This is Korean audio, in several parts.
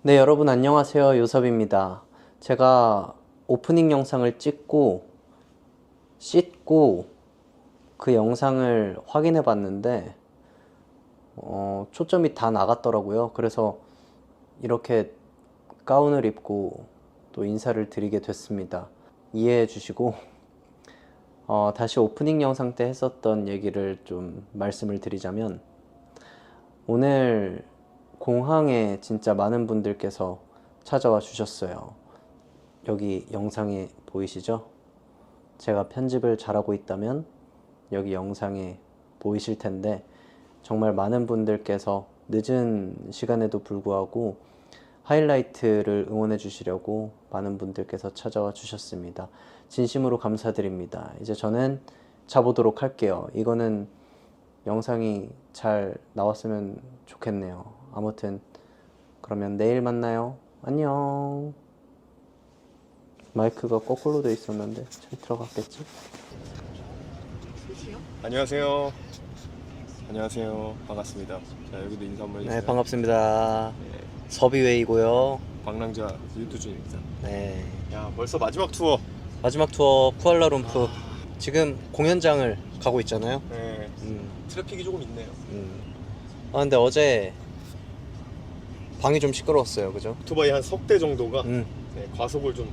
네, 여러분 안녕하세요. 요섭입니다. 제가 오프닝 영상을 찍고 씻고 그 영상을 확인해 봤는데 어, 초점이 다 나갔더라고요. 그래서 이렇게 가운을 입고 또 인사를 드리게 됐습니다. 이해해 주시고 어, 다시 오프닝 영상 때 했었던 얘기를 좀 말씀을 드리자면 오늘 공항에 진짜 많은 분들께서 찾아와 주셨어요. 여기 영상에 보이시죠? 제가 편집을 잘하고 있다면 여기 영상에 보이실 텐데 정말 많은 분들께서 늦은 시간에도 불구하고 하이라이트를 응원해 주시려고 많은 분들께서 찾아와 주셨습니다. 진심으로 감사드립니다. 이제 저는 자보도록 할게요. 이거는 영상이 잘 나왔으면 좋겠네요. 아무튼 그러면 내일 만나요. 안녕. 마이크가 거꾸로 돼 있었는데 잘 들어갔겠지? 안녕하세요. 안녕하세요. 반갑습니다. 자 여기도 인사 한번 해주세요. 네 반갑습니다. 네, 서비웨이고요. 방랑자 유두준입니다. 네 야 벌써 마지막 투어. 마지막 투어 쿠알라룸푸 지금 공연장을 가고 있잖아요. 네, 음, 트래픽이 조금 있네요. 음. 아 근데 어제 방이 좀 시끄러웠어요, 그죠? 오토바이 한 석 대 정도가 음. 네, 과속을 좀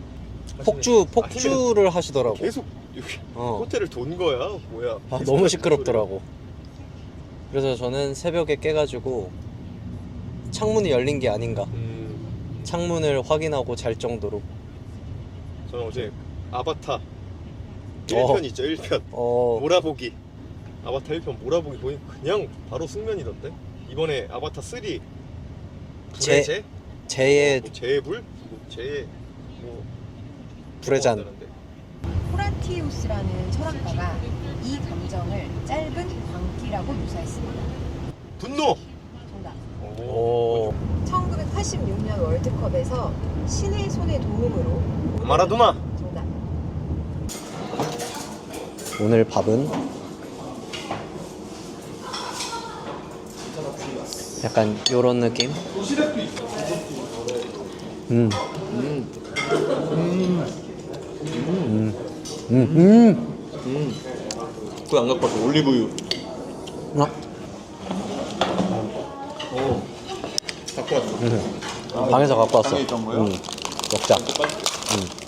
폭주 하시는- 폭주를 아, 하시더라고. 계속 여기 어. 호텔을 돈 거야? 뭐야? 아, 계속 너무 하는 시끄럽더라고. 그래서 저는 새벽에 깨가지고 창문이 열린 게 아닌가. 소리. 음, 창문을 확인하고 잘 정도로. 저는 어제 아바타 1편 있죠, 1편. 어, 몰아보기. 아바타 1편 몰아보기 보니 그냥 바로 숙면이던데. 이번에 아바타 3 불의 제- 제? 제의 뭐 제의 불? 뭐 제의 뭐 불의 잔. 한다는데. 호라티우스라는 철학가가 이 감정을 짧은 광기라고 묘사했습니다. 분노. 정답. 오, 1986년 월드컵에서 신의 손의 도움으로 마라도나. 정답. 오늘 밥은 약간 요런 느낌? 음. 음. 음. 음. 그거 안 갖고 왔어. 올리브유. 아, 오. 갖고 왔어. 음. 방에서 갖고 왔어. 방에 있던 거요? 음. 먹자. 오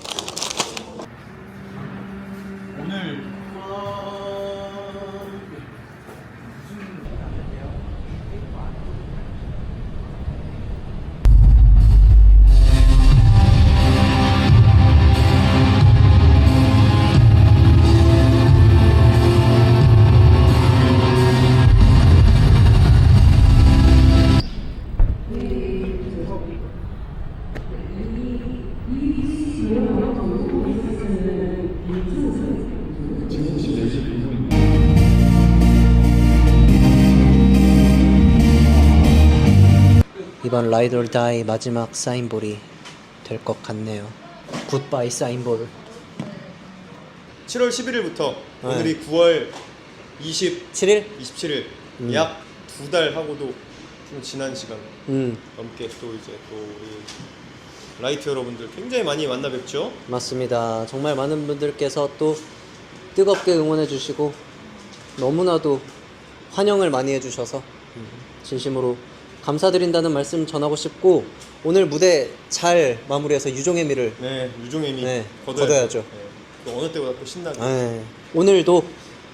이번 라이드 올 다이 마지막 사인볼이 될 것 같네요. 굿바이 사인볼. 7월 11일부터 네. 오늘이 9월 20, 7일? 27일 음. 약 두 달 하고도 좀 지난 시간 음, 넘게 또 이제 또 우리 라이트 여러분들 굉장히 많이 만나 뵙죠. 맞습니다. 정말 많은 분들께서 또 뜨겁게 응원해 주시고 너무나도 환영을 많이 해 주셔서 음, 진심으로 감사드린다는 말씀 전하고 싶고 오늘 무대 잘 마무리해서 유종의 미를 네, 유종의 미 네, 거둬야죠. 네, 또 어느 때보다 또 신나게. 네, 오늘도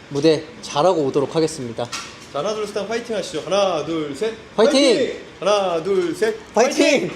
무대 잘하고 오도록 하겠습니다. 자, 하나 둘셋 하면 파이팅 하시죠. 하나 둘 셋. 파이팅! 하나 둘 셋. 파이팅!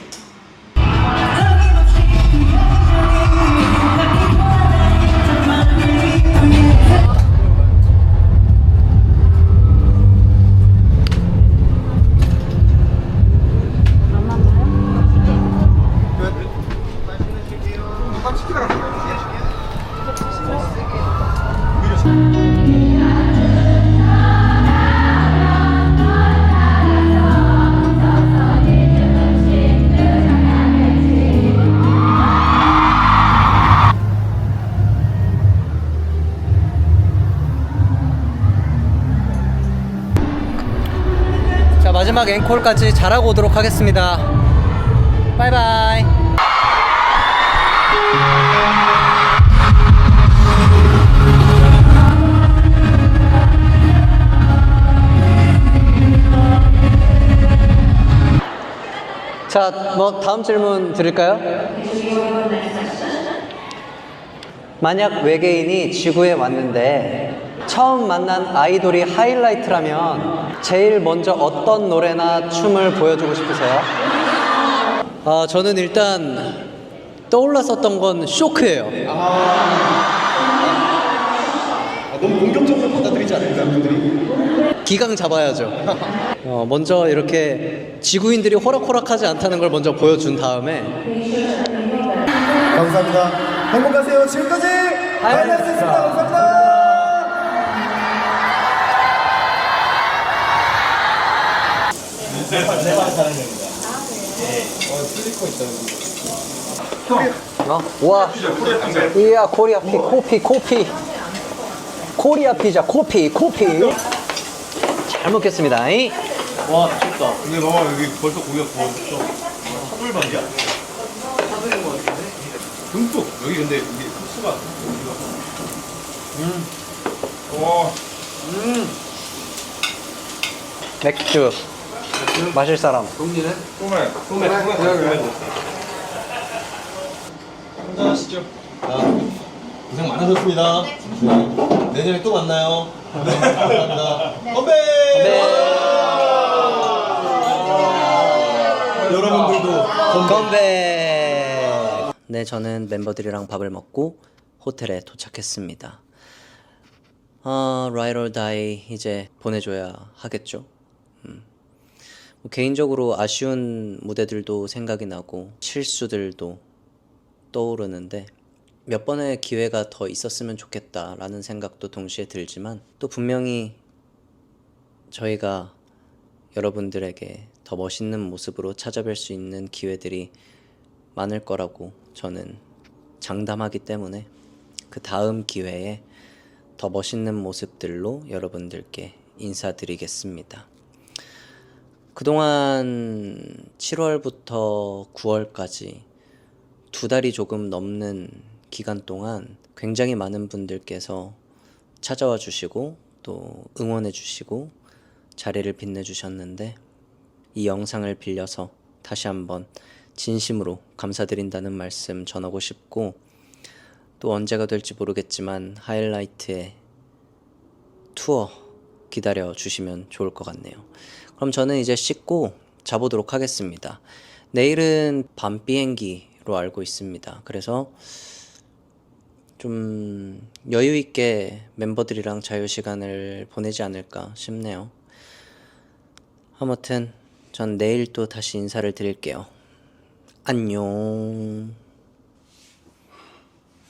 마지막 앵콜까지 잘하고 오도록 하겠습니다. 바이바이. 자, 뭐 다음 질문 드릴까요? 만약 외계인이 지구에 왔는데 처음 만난 아이돌이 하이라이트라면 제일 먼저 어떤 노래나 춤을 보여주고 싶으세요? 아, 저는 일단 떠올랐었던 건 쇼크예요. 아, 너무 공격적으로 받아들이지 않을까요, 분들이? 기강 잡아야죠. 어, 먼저 이렇게 지구인들이 호락호락하지 않다는 걸 먼저 보여준 다음에 감사합니다. 행복하세요. 지금까지 하이라이트였습니다. 감사합니다. 어? 와, 이야 코리아 피, 코피, 코피, 코리아 피자, 코피, 코피. 잘 먹겠습니다. 이. 와, 미쳤다. 근데 너가 여기 벌써 고기가 구워졌어. 같은데? 듬뿍. 여기 근데 이게 소스가. 음. 와. 맥주. 마실 사람. 소매. 소매. 소매. 소매. 한잔 하시죠. 고생 많으셨습니다. 내년에 또 만나요. 네, 감사합니다. 건배! 여러분들도 건배. 네, 저는 멤버들이랑 밥을 먹고 호텔에 도착했습니다. 아, or Die 이제 보내줘야 하겠죠. 음. 뭐 개인적으로 아쉬운 무대들도 생각이 나고 실수들도 떠오르는데 몇 번의 기회가 더 있었으면 좋겠다라는 생각도 동시에 들지만 또 분명히 저희가 여러분들에게 더 멋있는 모습으로 찾아뵐 수 있는 기회들이 많을 거라고 저는 장담하기 때문에 그 다음 기회에 더 멋있는 모습들로 여러분들께 인사드리겠습니다. 그동안 7월부터 9월까지 두 달이 조금 넘는 기간 동안 굉장히 많은 분들께서 찾아와 주시고 또 응원해 주시고 자리를 빛내 주셨는데 이 영상을 빌려서 다시 한번 진심으로 감사드린다는 말씀 전하고 싶고 또 언제가 될지 모르겠지만 하이라이트의 투어 기다려 주시면 좋을 것 같네요. 그럼 저는 이제 씻고 자보도록 하겠습니다. 내일은 밤 비행기로 알고 있습니다. 그래서 좀 여유 있게 멤버들이랑 자유 시간을 보내지 않을까 싶네요. 아무튼 전 내일 또 다시 인사를 드릴게요. 안녕.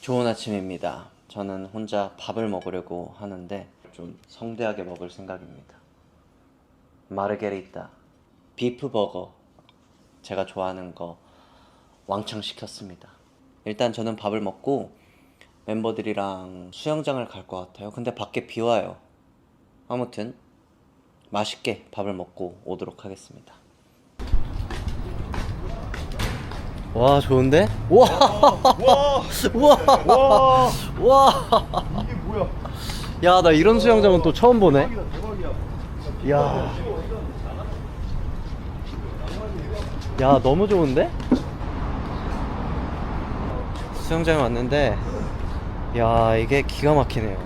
좋은 아침입니다. 저는 혼자 밥을 먹으려고 하는데 좀 성대하게 먹을 생각입니다. 마르게리타, 비프 버거, 제가 좋아하는 거 왕창 시켰습니다. 일단 저는 밥을 먹고 멤버들이랑 수영장을 갈 것 같아요. 근데 밖에 비 와요. 아무튼 맛있게 밥을 먹고 오도록 하겠습니다. 와 좋은데? 와! 와! 와, 와! 이게 뭐야? 야 나 이런 수영장은 또 처음 보네. 대박이야. 야. 야, 너무 좋은데? 수영장에 왔는데, 야, 이게 기가 막히네요.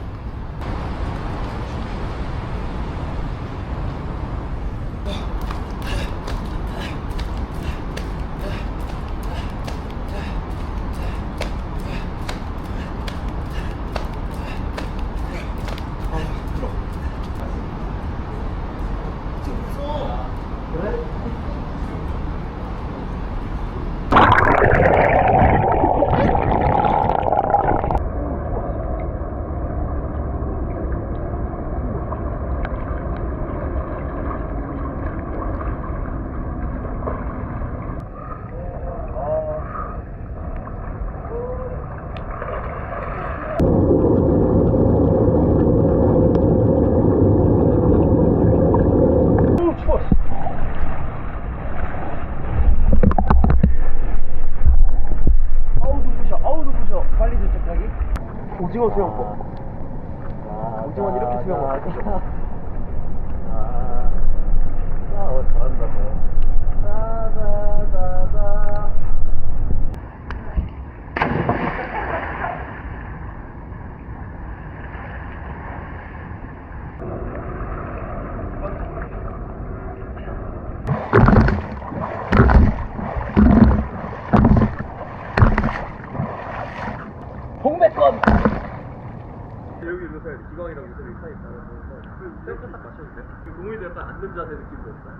약간 앉는 자세 느낌도 없다.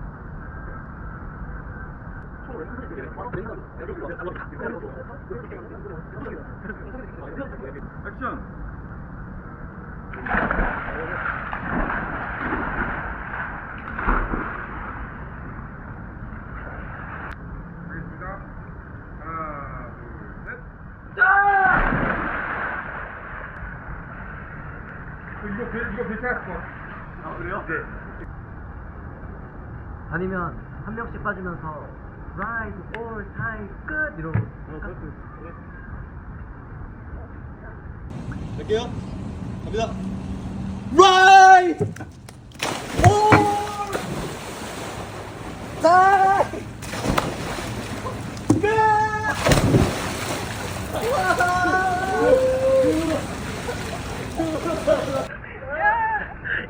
액션! 하겠습니다. 하나, 둘, 셋. 이거 배, 이거 괜찮을 것 같아. 아, 그래요? 네. 아니면 한 명씩 빠지면서 라이드 올 타임 끝 이러고 갈게요. 갑니다. 라이드 올 타임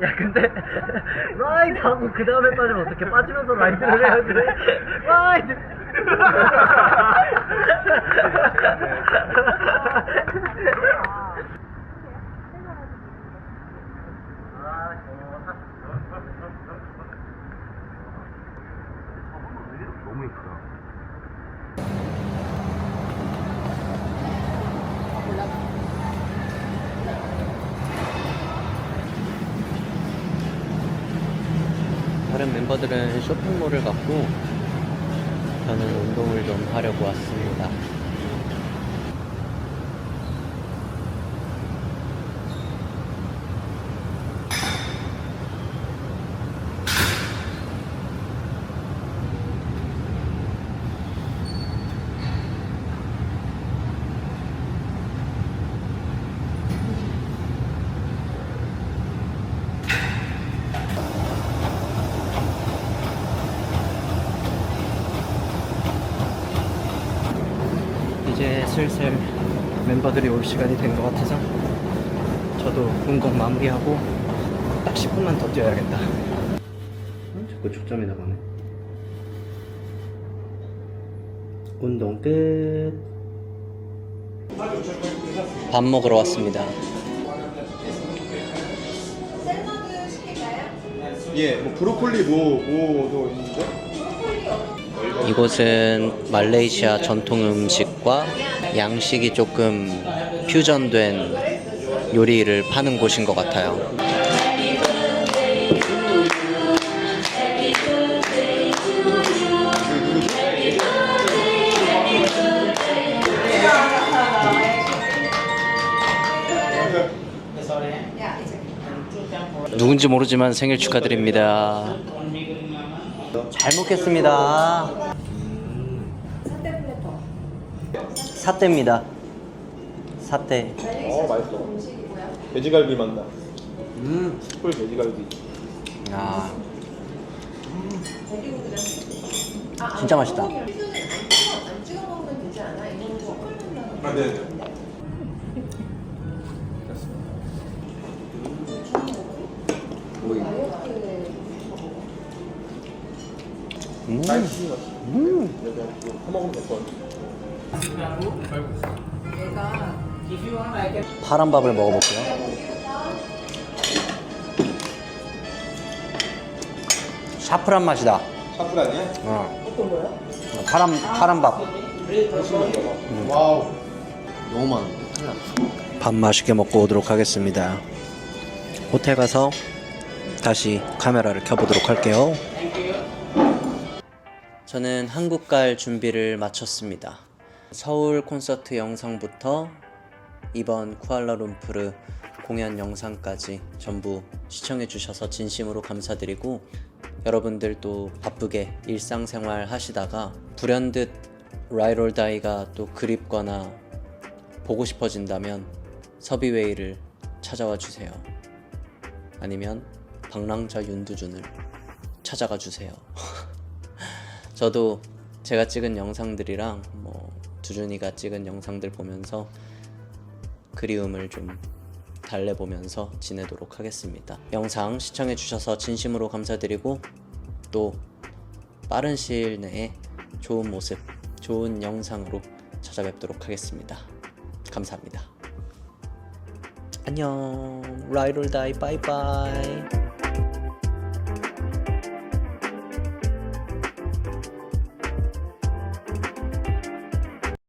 야. 근데 라이드 하고 그 다음에 빠지면 어떻게 빠지면서 라이드를 해야지 라이드 너무 예쁘다. 다른 멤버들은 쇼핑몰을 갔고 저는 운동을 좀 하려고 왔습니다. 이제 슬슬 멤버들이 올 시간이 된 것 같아서 저도 운동 마무리하고 딱 10분만 더 뛰어야겠다. 어, 자꾸 초점이 나가네. 운동 끝. 밥 먹으러 왔습니다. 예, 뭐 브로콜리 뭐 뭐도 있는데? 이곳은 말레이시아 전통 음식과 양식이 조금 퓨전된 요리를 파는 곳인 것 같아요. 누군지 모르지만 생일 축하드립니다. 잘 먹겠습니다. 사태 플래터. 사태입니다. 사태. 어, 맛있어. 돼지갈비 맛나. 음. 숯불 돼지갈비. 야, 아, 진짜 맛있다. 이거는 안 찍어 안 찍어 먹으면 되지 않아? 이거는 숯불 넣는 아, 네. 음. 파란 밥을 먹어볼게요. 샤프란 맛이다. 샤프 아니야? 어. 어떤 거요? 파란 파란 밥. 와우. 너무 많아. 밥 맛있게 먹고 오도록 하겠습니다. 호텔 가서 다시 카메라를 켜보도록 할게요. 저는 한국 갈 준비를 마쳤습니다. 서울 콘서트 영상부터 이번 쿠알라룸푸르 공연 영상까지 전부 시청해 주셔서 진심으로 감사드리고 여러분들도 바쁘게 일상생활 하시다가 불현듯 라이롤다이가 또 그립거나 보고 싶어진다면 서비웨이를 찾아와 주세요. 아니면 방랑자 윤두준을 찾아가 주세요. 저도 제가 찍은 영상들이랑 뭐 두준이가 찍은 영상들 보면서 그리움을 좀 달래보면서 지내도록 하겠습니다. 영상 시청해 주셔서 진심으로 감사드리고 또 빠른 시일 내에 좋은 모습, 좋은 영상으로 찾아뵙도록 하겠습니다. 감사합니다. 안녕. 라이롤 다이 바이바이.